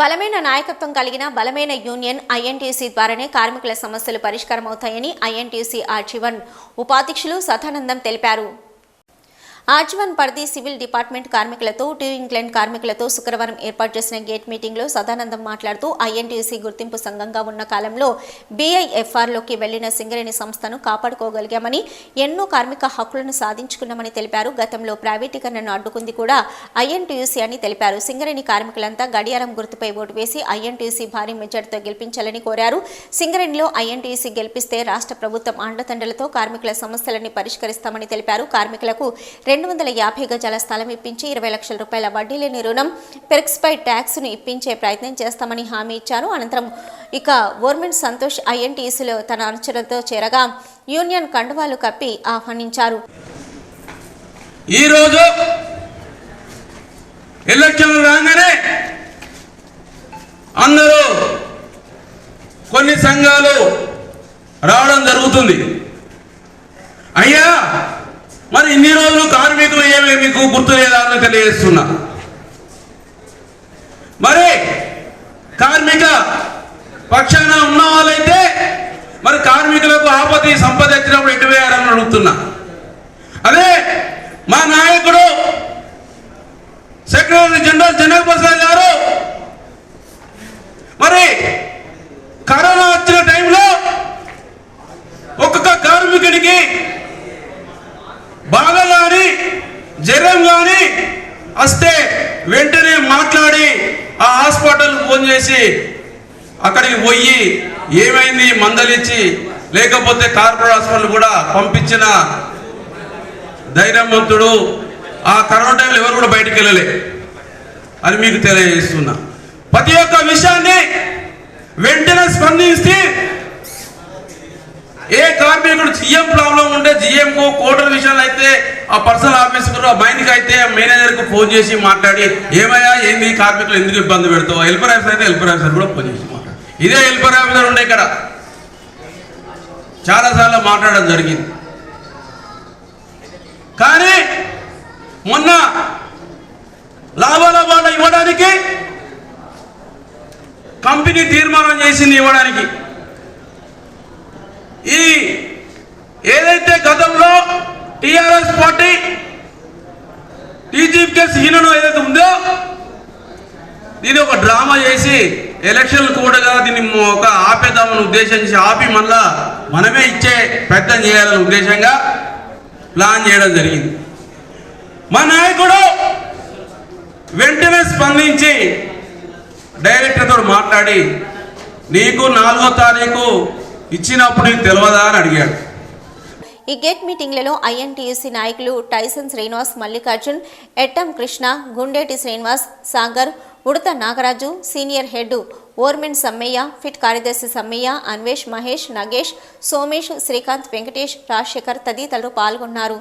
బలమైన నాయకత్వం కలిగిన బలమైన యూనియన్ ఐఎన్టీసీ ద్వారానే కార్మికుల సమస్యలు పరిష్కారమవుతాయని ఐఎన్టీసీ ఆర్జీవన్ ఉపాధ్యక్షులు సదానందం తెలిపారు. ఆర్జీవన్ పరిధి సివిల్ డిపార్ట్మెంట్ కార్మికులతో టూ ఇంగ్లాండ్ కార్మికులతో శుక్రవారం ఏర్పాటు చేసిన గేట్ మీటింగ్లో సదానందం మాట్లాడుతూ ఐఎన్టీసీ గుర్తింపు సంఘంగా ఉన్న కాలంలో బీఐఎఫ్ఆర్లోకి వెళ్ళిన సింగరేణి సంస్థను కాపాడుకోగలిగామని ఎన్నో కార్మిక హక్కులను సాధించుకున్నామని తెలిపారు. గతంలో ప్రైవేటీకరణను అడ్డుకుంది కూడా ఐఎన్టీయూసీ అని తెలిపారు. సింగరేణి కార్మికులంతా గడియారం గుర్తుపై ఓటు వేసి ఐఎన్టీయూసీ భారీ మెజార్టీతో గెలిపించాలని కోరారు. సింగరేణిలో ఐఎన్టీయూసీ గెలిపిస్తే రాష్ట్ర ప్రభుత్వం అండదండలతో కార్మికుల సమస్యలన్నీ పరిష్కరిస్తామని తెలిపారు. కార్మికులకు రెండు వందల యాభై గజాల స్థలం ఇప్పించి ఇరవై లక్షల రూపాయల వడ్డీ లేని రుణం పెరిక్స్పై ట్యాక్స్ను ఇప్పించే ప్రయత్నం చేస్తామని హామీ ఇచ్చారు. అనంతరం ఇక ఓర్మెన్ సంతోష్ ఐఎన్టీసీలో తన అనుచరులతో చేరగా యూనియన్ కండువాలు కప్పి ఆహ్వానించారు. ఈరోజు ఎలక్షన్లు రాగానే అందరూ కొన్ని సంఘాలు రావడం జరుగుతుంది. అయ్యా మరి ఇన్ని రోజులు కార్మికులు ఏమి మీకు గుర్తు లేదా అని తెలియజేస్తున్నా. మరి కార్మిక పక్షాన ఉన్న వాళ్ళైతే మరి కార్మికులకు ఆపతి సంపద ఇచ్చినప్పుడు ఎటు వేయాలని అడుగుతున్నా. అదే మా నాయకుడు సెక్రటరీ జనరల్ జనక్ ప్రసాద్ గారు మరి కరోనా వచ్చిన టైంలో ఒక్కొక్క కార్మికుడికి బాధ కానీ జ్వరం కానీ వస్తే వెంటనే మాట్లాడి ఆ హాస్పిటల్ ఫోన్ చేసి అక్కడికి పోయి ఏమైంది మందలిచ్చి లేకపోతే కార్పొరేట్ హాస్పిటల్ కూడా పంపించిన ధైర్యవంతుడు ఆ కరోనా టైంలో ఎవరు కూడా బయటికి వెళ్ళలే. అని మీకు తెలియజేస్తున్నా. ప్రతి ఒక్క విషయాన్ని వెంటనే స్పందిస్తే ఏ కార్మికుడు జిఎం ప్రాబ్లం ఉంటే జిఎం కు కోటర్ విషయాలు అయితే ఆ పర్సనల్ ఆఫీసర్ మైన్కి అయితే మేనేజర్కు ఫోన్ చేసి మాట్లాడి ఏమయ్యా ఏంది కార్మికులు ఎందుకు ఇబ్బంది పెడతావు? హెల్పర్ ఆఫీసర్ అయితే హెల్పర్ ఆఫీసర్ కూడా ఫోన్ చేసి మాట్లాడు. ఇదే హెల్పర్ ఆఫీసర్ ఉండే ఇక్కడ. చాలాసార్లు మాట్లాడడం జరిగింది. కానీ మొన్న లాభాలాభాలు ఇవ్వడానికి కంపెనీ తీర్మానం చేసింది ఇవ్వడానికి ఈ ఏదైతే గతంలో టిఆర్ఎస్ పార్టీ టీజీపీఎస్ హీనను ఏదైతే ఉందో దీన్ని ఒక డ్రామా చేసి ఎలక్షన్లు కూడా దీన్ని ఒక ఆపేద్దామని ఉద్దేశించి ఆపి మళ్ళా మనమే ఇచ్చే పెద్ద చేయాలనే ఉద్దేశంగా ప్లాన్ చేయడం జరిగింది. మా నాయకుడు వెంటనే స్పందించి డైరెక్టర్తో మాట్లాడి నీకు నాలుగో తారీఖు ఇచ్చినప్పుడు నీకు తెలియదా అని అడిగాడు. ఈ గేట్ మీటింగ్లలో ఐఎన్టీయూసీ నాయకులు Tyson Srinivas Mallikarjun Ettam Krishna Gundeti Srinivas Sagar Udatha Nagaraju senior head overman Sammaiah pit కార్యదర్శి సమ్మయ్య అన్వేష్ మహేష్ నగేష్ సోమేష్ శ్రీకాంత్ వెంకటేష్ రాజశేఖర్ తదితరులు పాల్గొన్నారు.